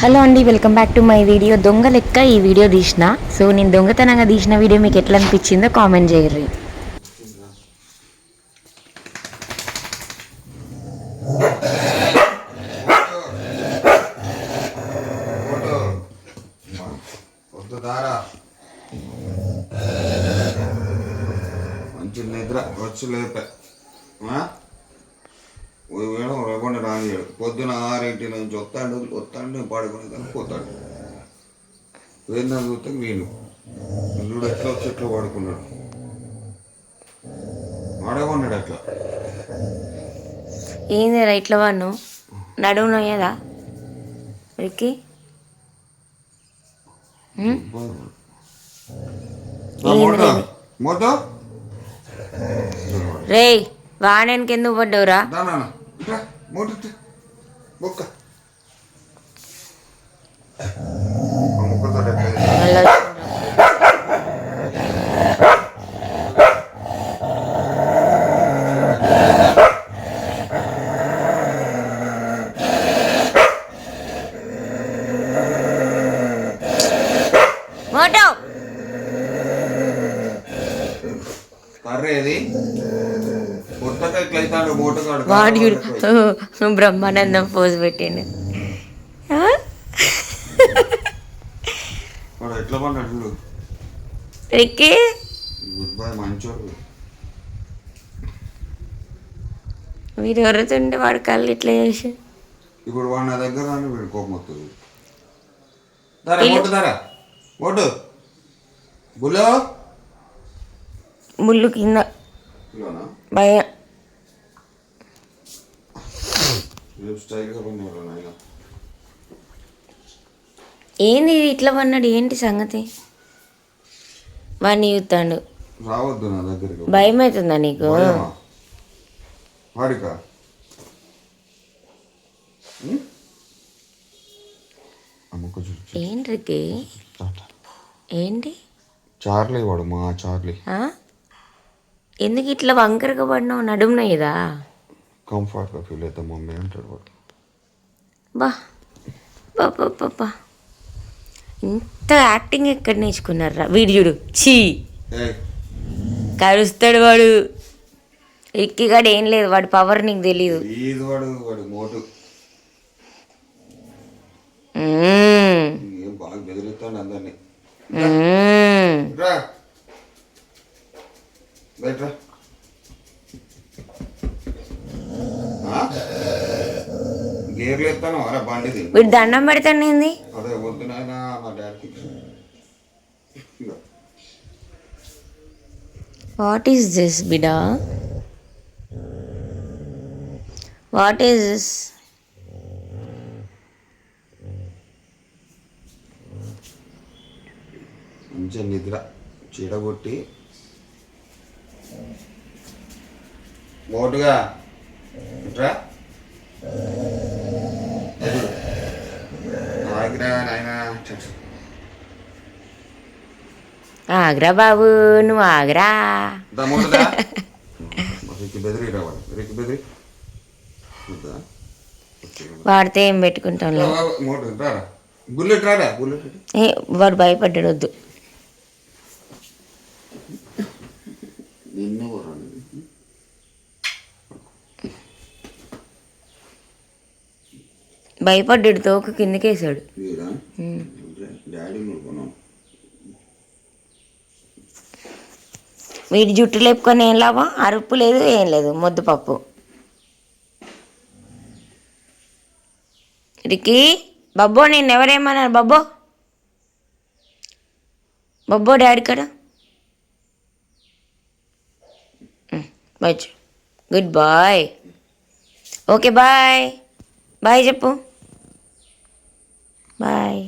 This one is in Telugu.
హలో అండి welcome back to my video. దొంగ లెక్క ఈ వీడియో తీసిన. సో నేను దొంగతనంగా తీసిన వీడియో మీకు ఎట్లా అనిపించిందో కామెంట్ చేయర్రి. మంచి నిద్ర వచ్చి లేపా. వేయడం లేకుండా రానియాడు పొద్దున ఆరింటి నుంచి వస్తాడు వస్తాడు పడుకునే దాన్ని పోతాడు. వేందా చూస్తే వీడు. వీడు ఎట్లా వచ్చి ఎట్లా పడుకున్నాడు. ఆడేమన్నాడు అట్లా ఏంది రైట్లో వాడు నడుము నొయ్యదా? రిక్కి ఉమ్? వాడడానికి ఎందుకు పడ్డావురా మళ్ళా మూటగాడు వాడు బ్రహ్మానందం పోజ్ పెట్టిండు. ఆ? వాడు ఎట్లా పడ్డాడు చూడు. రిక్కి గుడ్ బై మంచోడు. మీరు ఎవరుతుంటే వాడు కళ్ళు ఇట్లా చేసి? ఇప్పుడు వాడు నా దగ్గర రాని వీడు కోపం వస్తుంది. దారా ఓటు దారా. ఓటు. బులో ముళ్ళు కింద భయం ఏంది ఇట్లా పన్నాడు? ఏంటి సంగతి? వాడిని చూస్తాడు. రావద్దు నా దగ్గరికి. భయం అవుతుందా నీకు? వాడికా? ఏంటికి ఏంటి? చార్లీ వాడు మా చార్లీ? ఎందుకు ఇట్లా వంకరగా పడినావు? నడుమున ఇదా కంఫర్ట్గా ఫీల్ అవుతాం మమ్మీ అంటాడు వాడు. బా ఇంత యాక్టింగ్ ఎక్కడ నేర్చుకున్నారా? వీడు చూడు. చీ. కరుస్తాడు వాడు. ఎక్కిగాడు ఏం లేదు వాడి పవర్ నీకు. ఏం బాగా బెదిరిస్తాడు అందరినీ. బయట? గేర్లు ఎత్తాను? అరే బండిది. వీడు దండం పెడతాను ఏంది? అదే వద్దు నాయన మా డాడీకి. వాట్ ఈస్ దిస్ బిడా? వాట్ ఈస్ దిస్ మంచిగా నిద్ర చీడగొట్టి మోటుగా ఇట్రా. ఆగిరా నాయనా చచ్చు. ఆగ్రా బాబు నువ్వు ఆగ్రా? వాడితే ఏం పెట్టుకుంటాం వాడు భయపడ్డాడు వద్దు. నిన్ను భయపడ్డాడు తోక కిందకేసాడు వీడా? జుట్టు లేపుకొని ఏం లాభం? అరుపు లేదు ఏం లేదు ముద్దపప్పు రికీ బబ్బో నేను ఎవరేమన్నారు? బబ్బో. బబ్బో డాడీ కాడ? Bye good bye. Okay bye. Bye చెప్పు. బాయ్